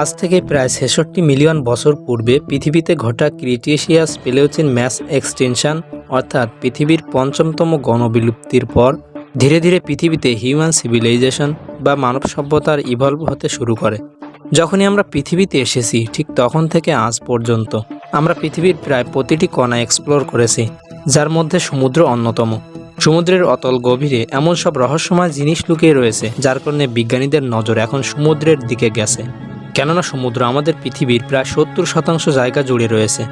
আজ থেকে প্রায় ছেষট্টি মিলিয়ন বছর পূর্বে পৃথিবীতে ঘটা ক্রিটিশিয়াস পেলেওচিন ম্যাস এক্সটেনশন, অর্থাৎ পৃথিবীর পঞ্চমতম গণবিলুপ্তির পর, ধীরে ধীরে পৃথিবীতে হিউম্যান সিভিলাইজেশন বা মানব সভ্যতার ইভলভ হতে শুরু করে। যখনই আমরা পৃথিবীতে এসেছি, ঠিক তখন থেকে আজ পর্যন্ত আমরা পৃথিবীর প্রায় প্রতিটি কণা এক্সপ্লোর করেছি, যার মধ্যে সমুদ্র অন্যতম। সমুদ্রের অতল গভীরে এমন সব রহস্যময় জিনিস লুকিয়ে রয়েছে, যার কারণে বিজ্ঞানীদের নজর এখন সমুদ্রের দিকে গেছে। কেননা সমুদ্র আমাদের পৃথিবীর প্রায় সত্তর শতাংশ জায়গা জুড়ে রয়েছে।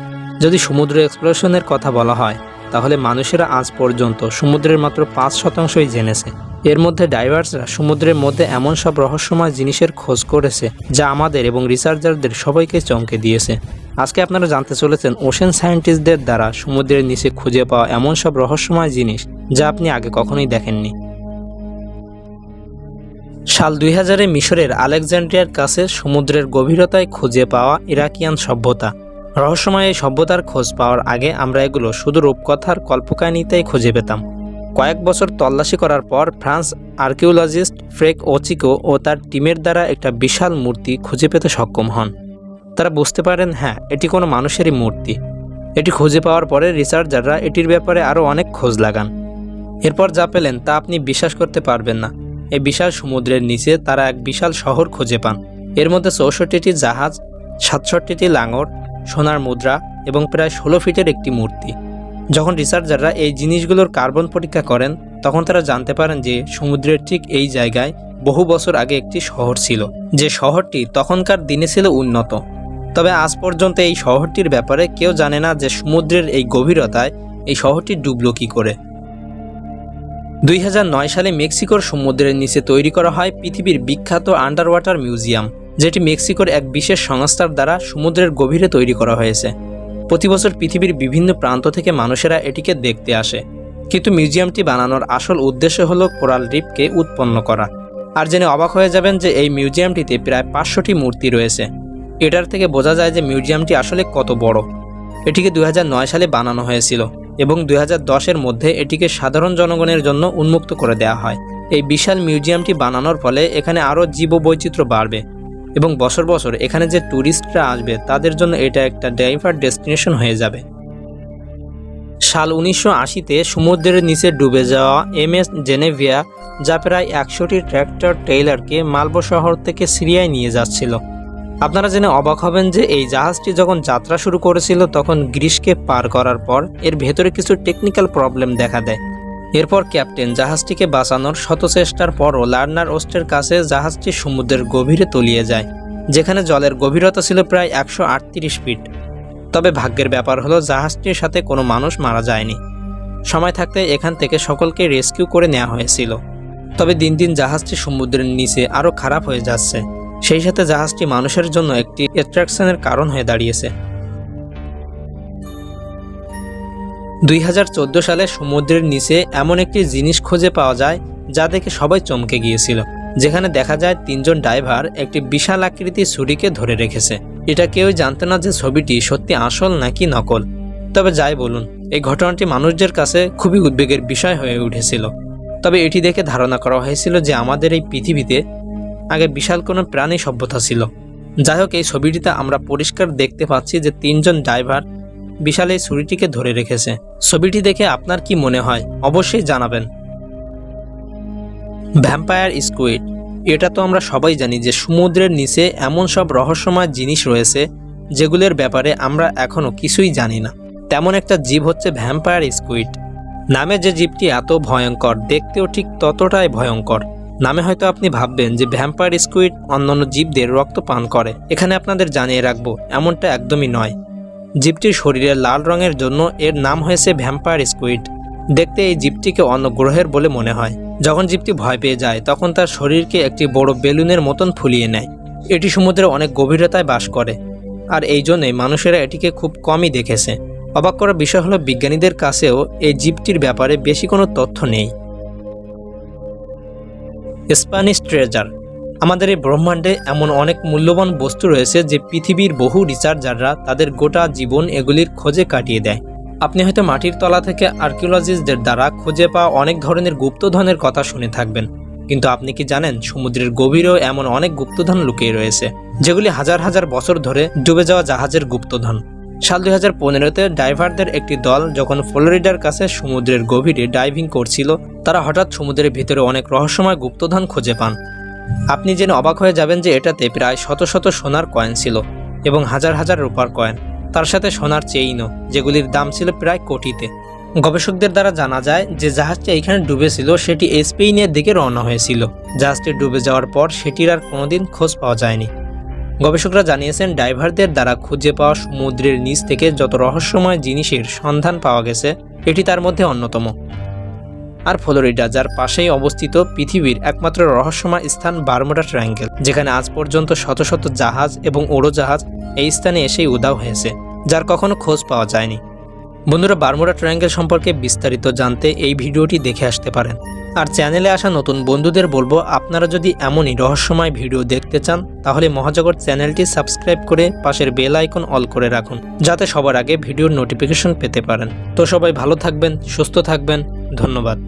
যদি সমুদ্র এক্সপ্লোশনের কথা বলা হয়, তাহলে মানুষেরা আজ পর্যন্ত সমুদ্রের মাত্র পাঁচ শতাংশই জেনেছে। এর মধ্যে ডাইভার্সরা সমুদ্রের মধ্যে এমন সব রহস্যময় জিনিসের খোঁজ করেছে, যা আমাদের এবং রিসার্চারদের সবাইকে চমকে দিয়েছে। আজকে আপনারা জানতে চলেছেন ওশেন সায়েন্টিস্টদের দ্বারা সমুদ্রের নিচে খুঁজে পাওয়া এমন সব রহস্যময় জিনিস, যা আপনি আগে কখনোই দেখেননি। সাল দুই হাজারে মিশরের আলেকজান্ড্রিয়ার কাছে সমুদ্রের গভীরতায় খুঁজে পাওয়া ইরাকিয়ান সভ্যতা। রহস্যময় এই সভ্যতার খোঁজ পাওয়ার আগে আমরা এগুলো শুধু রূপকথার কল্পকাহিনীতেই খুঁজে পেতাম। কয়েক বছর তল্লাশি করার পর ফ্রান্স আর্কিওলজিস্ট ফ্রেক ওচিকো ও তার টিমের দ্বারা একটা বিশাল মূর্তি খুঁজে পেতে সক্ষম হন। তারা বুঝতে পারেন হ্যাঁ এটি কোনো মানুষেরই মূর্তি। এটি খুঁজে পাওয়ার পরে রিসার্চাররা এটির ব্যাপারে আরও অনেক খোঁজ লাগান। এরপর যা পেলেন তা আপনি বিশ্বাস করতে পারবেন না। এই বিশাল সমুদ্রের নিচে তারা এক বিশাল শহর খুঁজে পান। এর মধ্যে চৌষট্টিটি জাহাজ, সাতষট্টিটি লাঙর, সোনার মুদ্রা এবং প্রায় ষোলো ফিটের একটি মূর্তি। যখন রিসার্চাররা এই জিনিসগুলোর কার্বন পরীক্ষা করেন, তখন তারা জানতে পারেন যে সমুদ্রের ঠিক এই জায়গায় বহু বছর আগে একটি শহর ছিল। যে শহরটি তখনকার দিনে ছিল উন্নত। তবে আজ পর্যন্ত এই শহরটির ব্যাপারে কেউ জানে না যে সমুদ্রের এই গভীরতায় এই শহরটি ডুবলো কী করে। দুই হাজার নয় সালে মেক্সিকোর সমুদ্রের নিচে তৈরি করা হয় পৃথিবীর বিখ্যাত আন্ডার ওয়াটার মিউজিয়াম, যেটি মেক্সিকোর এক বিশেষ সংস্থার দ্বারা সমুদ্রের গভীরে তৈরি করা হয়েছে। প্রতি বছর পৃথিবীর বিভিন্ন প্রান্ত থেকে মানুষেরা এটিকে দেখতে আসে। কিন্তু মিউজিয়ামটি বানানোর আসল উদ্দেশ্য হলো কোরাল রিপকে উৎপন্ন করা। আর জেনে অবাক হয়ে যাবেন যে এই মিউজিয়ামটিতে প্রায় পাঁচশোটি মূর্তি রয়েছে। এটার থেকে বোঝা যায় যে মিউজিয়ামটি আসলে কত বড়। এটিকে দুই হাজার নয় সালে বানানো হয়েছিল। এবং দু হাজার দশের মধ্যে এটিকে সাধারণ জনগণের জন্য উন্মুক্ত করে দেওয়া হয়। এই বিশাল মিউজিয়ামটি বানানোর ফলে এখানে আরও জীববৈচিত্র্য বাড়বে এবং বছর বছর এখানে যে ট্যুরিস্টরা আসবে, তাদের জন্য এটা একটা ডাইভার ডেস্টিনেশন হয়ে যাবে। সাল উনিশশো আশিতে সমুদ্রের নিচে ডুবে যাওয়া এম এস জেনেভিয়া, যা প্রায় একশোটি ট্র্যাক্টর টেইলারকে মালবো শহর থেকে সিরিয়ায় নিয়ে যাচ্ছিল। আপনারা জেনে অবাক হবেন যে এই জাহাজটি যখন যাত্রা শুরু করেছিল, তখন গ্রীষ্মকে পার করার পর এর ভেতরে কিছু টেকনিক্যাল প্রবলেম দেখা দেয়। এরপর ক্যাপ্টেন জাহাজটিকে বাঁচানোর শত চেষ্টার পরও লার্নার ওস্টের কাছে জাহাজটি সমুদ্রের গভীরে তলিয়ে যায়, যেখানে জলের গভীরতা ছিল প্রায় একশো আটত্রিশ ফিট। তবে ভাগ্যের ব্যাপার হলো, জাহাজটির সাথে কোনো মানুষ মারা যায়নি। সময় থাকতে এখান থেকে সকলকে রেস্কিউ করে নেওয়া হয়েছিল। তবে দিন দিন জাহাজটি সমুদ্রের নিচে আরও খারাপ হয়ে যাচ্ছে। সেই সাথে জাহাজটি মানুষের জন্য একটি অ্যাট্রাকশনের কারণ হয়ে দাঁড়িয়েছে। দুই হাজার চোদ্দ সালে সমুদ্রের নিচে এমন একটি জিনিস খুঁজে পাওয়া যায় যা দেখে সবাই চমকে গিয়েছিল। যেখানে দেখা যায় তিনজন ড্রাইভার একটি বিশাল আকৃতির ছুরিকে ধরে রেখেছে। এটা কেউ জানতো না যে ছবিটি সত্যি আসল নাকি নকল। তবে যাই বলুন, এই ঘটনাটি মানুষদের কাছে খুবই উদ্বেগের বিষয় হয়ে উঠেছিল। তবে এটি দেখে ধারণা করা হয়েছিল যে আমাদের এই পৃথিবীতে আগে বিশাল কোনো প্রাণী সভ্যতা ছিল। যাই হোক এই ছবিটিতে আমরা পরিষ্কার দেখতে পাচ্ছি যে তিনজন ড্রাইভার বিশাল এই ছুরিটিকে ধরে রেখেছে। ছবিটি দেখে আপনার কি মনে হয়? অবশ্যই জানাবেন। ভ্যাম্পায়ার স্কুইড এটা তো আমরা সবাই জানি যে সমুদ্রের নিচে এমন সব রহস্যময় জিনিস রয়েছে যেগুলোর ব্যাপারে আমরা এখনও কিছুই জানি না। তেমন একটা জীব হচ্ছে ভ্যাম্পায়ার স্কুইড নামে যে জীবটি এত ভয়ঙ্কর, দেখতেও ঠিক ততটাই ভয়ঙ্কর। নামে হয়তো আপনি ভাববেন যে ভ্যাম্পায়ার স্কুইড অন্যান্য জীবদের রক্ত পান করে। এখানে আপনাদের জানিয়ে রাখব, এমনটা একদমই নয়। জীবটির শরীরে লাল রঙের জন্য এর নাম হয়েছে ভ্যাম্পায়ার স্কুইড। দেখতে এই জীবটিকে অন্য গ্রহের বলে মনে হয়। যখন জীবটি ভয় পেয়ে যায়, তখন তার শরীরকে একটি বড় বেলুনের মতন ফুলিয়ে নেয়। এটি সমুদ্রে অনেক গভীরতায় বাস করে। আর এই জন্যই মানুষেরা এটিকে খুব কমই দেখেছে। অবাক করার বিষয় হলো, বিজ্ঞানীদের কাছেও এই জীবটির ব্যাপারে বেশি কোনো তথ্য নেই। Spanish treasure. আমাদের এই ব্রহ্মাণ্ডে এমন অনেক মূল্যবান বস্তু রয়েছে যে পৃথিবীর বহু রিসার্চাররা তাদের গোটা জীবন এগুলির খোঁজে কাটিয়ে দেয়। আপনি হয়তো মাটির তলা থেকে আর্কিওলজিস্টদের দ্বারা খুঁজে পাওয়া অনেক ধরনের গুপ্তধনের কথা শুনে থাকবেন। কিন্তু আপনি কি জানেন, সমুদ্রের গভীরেও এমন অনেক গুপ্তধন লুকিয়ে রয়েছে, যেগুলি হাজার হাজার বছর ধরে ডুবে যাওয়া জাহাজের গুপ্তধন। সাল দুই হাজার পনেরোতে ডাইভারদের একটি দল যখন ফ্লোরিডার কাছে সমুদ্রের গভীরে ডাইভিং করছিল, তারা হঠাৎ সমুদ্রের ভিতরে অনেক রহস্যময় গুপ্তধন খুঁজে পান। আপনি জেনে অবাক হয়ে যাবেন যে এটাতে প্রায় শত শত সোনার কয়েন ছিল এবং হাজার হাজার রূপার কয়েন, তার সাথে সোনার চেইনও, যেগুলির দাম ছিল প্রায় কোটিতে। গবেষকদের দ্বারা জানা যায় যে জাহাজটি এখানে ডুবেছিল সেটি স্পেনের দিকে রওনা হয়েছিল। জাহাজটি ডুবে যাওয়ার পর সেটির আর কোনোদিন খোঁজ পাওয়া যায়নি। গবেষকরা জানিয়েছেন, ডাইভারদের দ্বারা খুঁজে পাওয়া সমুদ্রের নিচ থেকে যত রহস্যময় জিনিসের সন্ধান পাওয়া গেছে, এটি তার মধ্যে অন্যতম। আর ফ্লোরিডা, যার পাশেই অবস্থিত পৃথিবীর একমাত্র রহস্যময় স্থান বার্মোডা ট্রায়াঙ্গেল, যেখানে আজ পর্যন্ত শত শত জাহাজ এবং উড়োজাহাজ এই স্থানে এসেই উদাও হয়েছে, যার কখনো খোঁজ পাওয়া যায়নি। বন্ধুরা বারমুডা ট্রায়াঙ্গেল সম্পর্কে বিস্তারিত জানতে এই ভিডিওটি দেখে আসতে পারেন। আর চ্যানেলে আসা নতুন বন্ধুদের বলব, আপনারা যদি এমনই রহস্যময় ভিডিও দেখতে চান, তাহলে মহাজগৎ চ্যানেলটি সাবস্ক্রাইব করে পাশের বেল আইকন অল করে রাখুন, যাতে সবার আগে ভিডিওর নোটিফিকেশন পেতে পারেন। তো সবাই ভালো থাকবেন, সুস্থ থাকবেন, ধন্যবাদ।